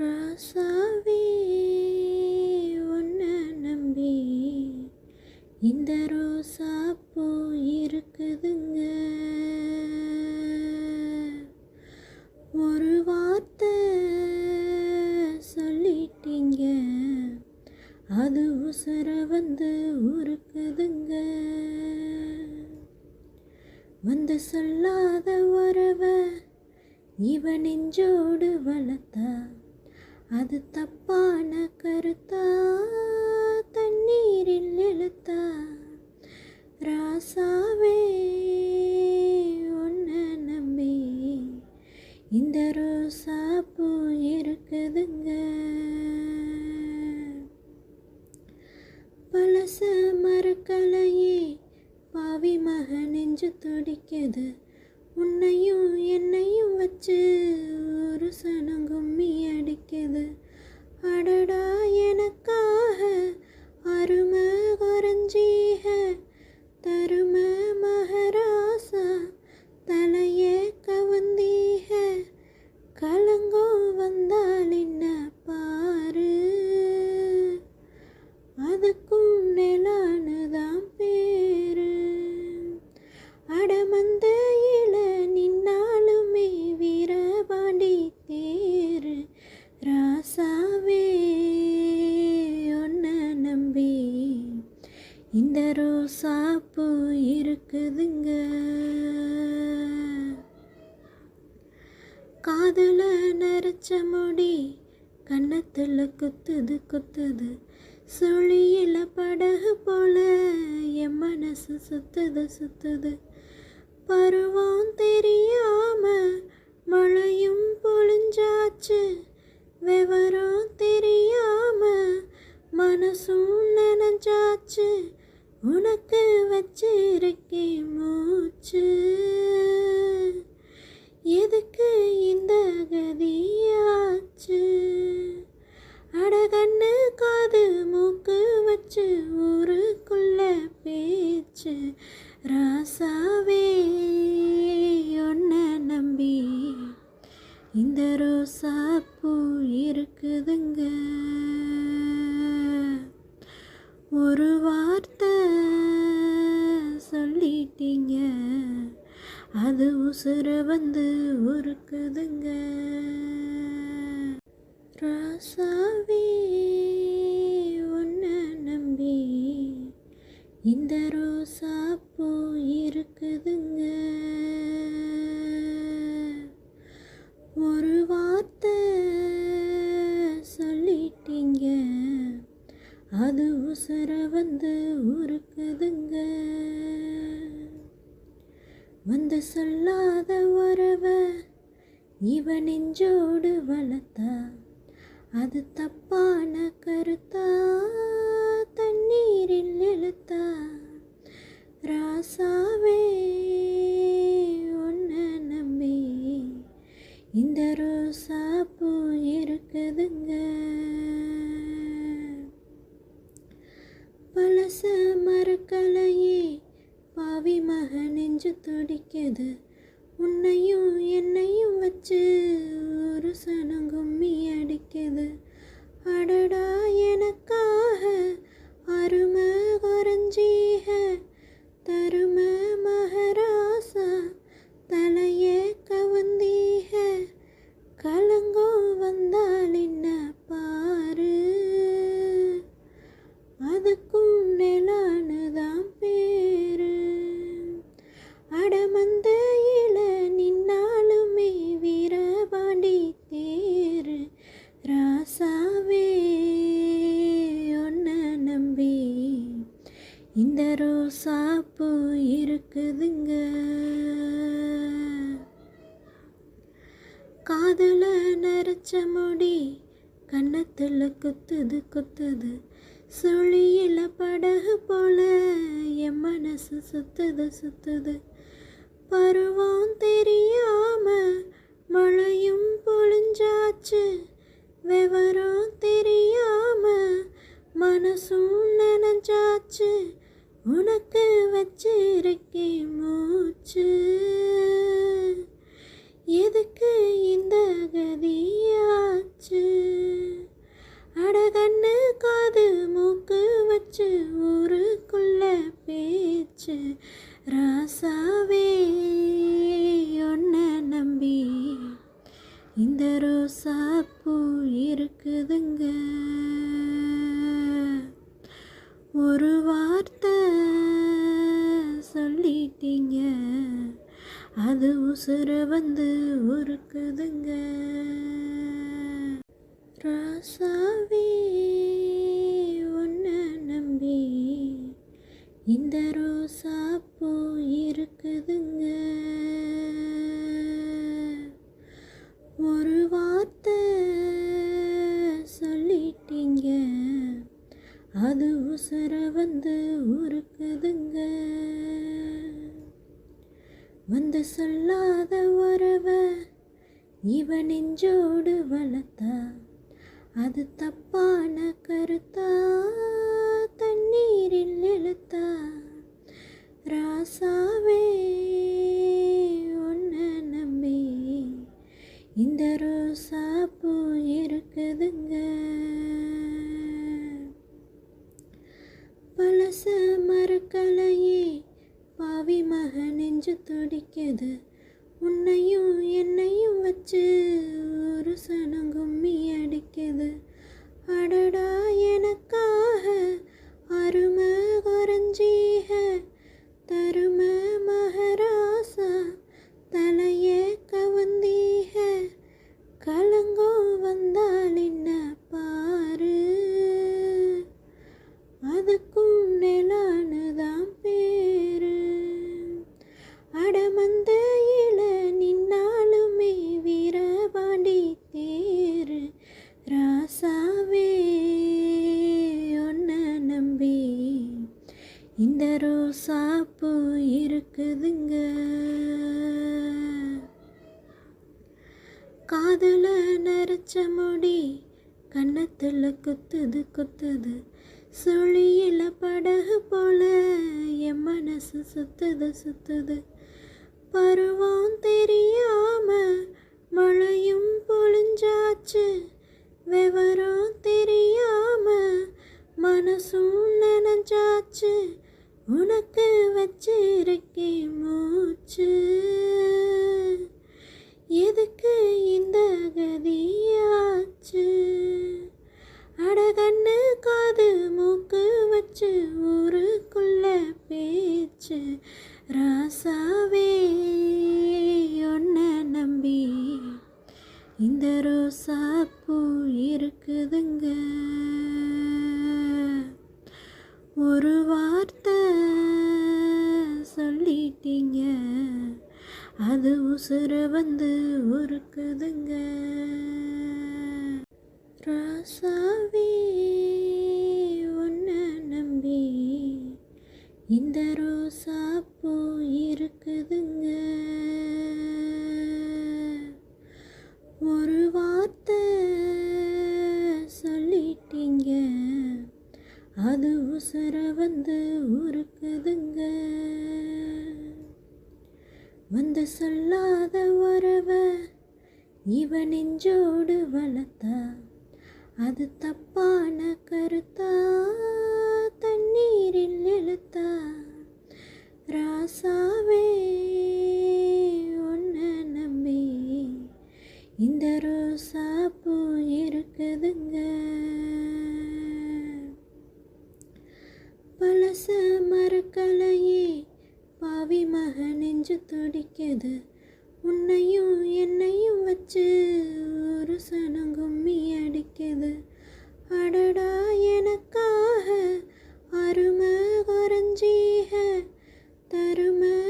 ராசாவே உன்னை நம்பி இந்த ரோசா பூ இருக்குதுங்க. ஒரு வார்த்தை சொல்லிட்டீங்க அது உசுர வந்து உருக்குதுங்க. வந்து சொல்லாத உறவ இவ நெஞ்சோடு வளர்த்தா அது தப்பான கருத்தா? தண்ணீரில் எழுத்தா ராசாவே உன்னை நம்பி. இந்த ரோசா பூ இருக்குதுங்க. பழச மறுக்கலையே பாவி மக நெஞ்சு துடிக்குது. உன்னையும் என்னையும் வச்சு ஒரு சனம் கும்மி அடிக்குது. அடடா எனக்காக அருமை குறைஞ்சீக. தரும மகராசா தலைய கவுந்தீக. கலங்கோ வந்தால் என்ன? இந்த இருக்குதுங்க. காதல நரைச்ச முடி கன்னத்தில் குத்துது குத்துது. சுழியில படகு போல என் மனசு சுத்துது சுத்துது. பருவம் தெரியாம அது வந்து உருக்குதுங்க. ராசாவே உன்னை நம்பி இந்த ரோசா பூ இருக்குதுங்க. வந்து சொல்லாத உறவ இவ நெஞ்சோடு வளர்த்தா அது தப்பான கருத்தா? தண்ணீரில் எழுத்தா ராசாவே உன்னை நம்பி இந்த ரோசா பூ இருக்குதுங்க பழச மறக்கலையே பாவி மக நெஞ்சு துடிக்குது. உன்னையும் என்னையும் வச்சு ஒரு சனம் கும்மி அடிக்குது. அடடா எனக்காக அருமை குறைஞ்சீக. தரும மகராச இருக்குதுங்க காதல நரைச்ச முடி கன்னத்துல குத்துது குத்துது. சுழியில படகு போல என் மனசு சுத்துது சுத்துது. பருவம் தெரியா அது வந்து உருக்குதுங்க. ராசாவே உன்னை நம்பி இந்த ரோசா பூ இருக்குதுங்க ஒரு வார்த்தை சொல்லிட்டீங்க அது உசுர வந்து உருக்குதுங்க. வந்து சொல்லாத உறவ இவ நெஞ்சோடு வளர்த்தா அது தப்பான கருத்தா? தண்ணீரில் இழுத்தா ராசாவே ஒன்ன நம்பி இந்த ரோசா பூ இருக்குதுங்க பழச மறக்கலையே பாவி மக நெஞ்சு துடிக்குது. உன்னையும் என்னையும் வச்சு ஒரு சனம் கும்மி அடிக்குது. அடடா எனக்காக அருமை குறைஞ்சீக. தரும மக இருக்குதுங்க. காதல நரைச்ச முடி கண்ணத்துல குத்துது குத்துது. சுழியில படகு போல என் மனசு சுத்துது சுத்துது. பருவம் வச்சு ஊருக்குள்ள பேச்சு. ராசாவே ஒன்ன நம்பி. இந்த ரோசா பூ இருக்குதுங்க. ஒரு வார்த்தை சொல்லிட்டீங்க. அது உசுறு வந்து உருக்குதுங்க. ராசாவே. நம்பி இந்த ரோசா பூ இருக்குதுங்க. ஒரு வார்த்தை சொல்லிட்டீங்க அது உசுர வந்து உருக்குதுங்க. வந்து சொல்லாத உறவ இவ நெஞ்சோடு வளர்த்தா அது தப்பான கருத்தா? நீரில் எழுத்தா ராசாவே உன்ன நம்பி. இந்த ரோசா பூ இருக்குதுங்க. பழச மறுக்கலையே. பாவி மக நெஞ்சு துடிக்குது. உன்னையும் என்னையும் வச்சு ஒரு சனம் கும்மி அடிக்குது. அடடா எனக்காக அருமை குறைஞ்சீக தருமை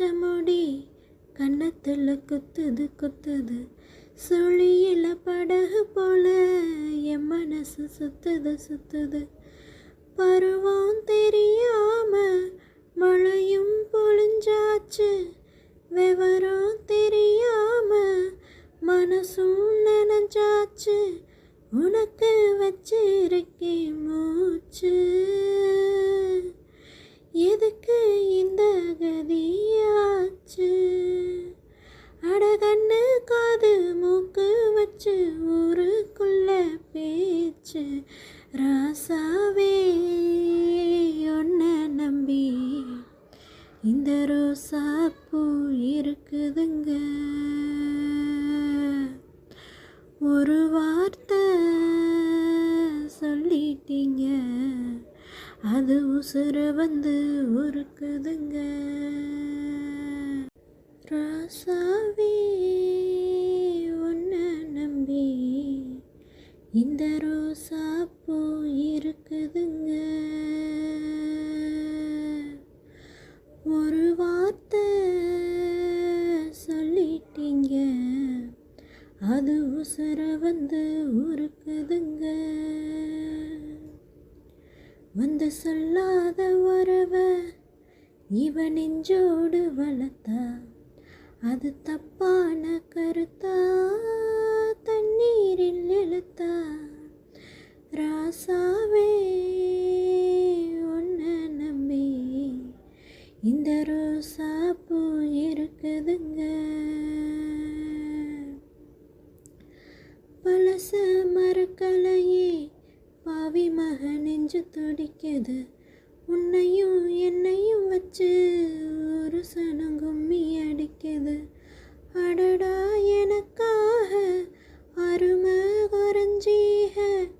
பச்சமுடி கன்னத்தில் குத்துது குத்துது. சுழியில படகு போல என் மனசு சுத்துது சுத்துது. பருவம் பேச்சு ஊருக்குள்ள பேச்சு. ராசாவே ஒன்ன நம்பி. இந்த ரோசா பூ இருக்குதுங்க. ஒரு வார்த்தை சொல்லிட்டீங்க. அது உசுறு வந்து உருக்குதுங்க. ராசாவே. தம்பி இந்த ரோசா பூ இருக்குதுங்க. ஒரு வார்த்தை சொல்லிட்டீங்க. அது உசுர வந்து உருக்குதுங்க. வந்து சொல்லாத உறவ இவ நெஞ்சோடு வளர்த்தா. அது தப்பான கருத்தா. தண்ணீரில் எழுத்தா ராசாவே ஒன்ன நம்பி. இந்த ரோசா பூ இருக்குதுங்க. பழச மறக்கலையே பாவி மக நெஞ்சு துடிக்குது. உன்னையும் என்னையும் வச்சு ஒரு சனம் கும்மி அடிக்குது. அடடா எனக்காக அருமை குறைஞ்சீக தருமை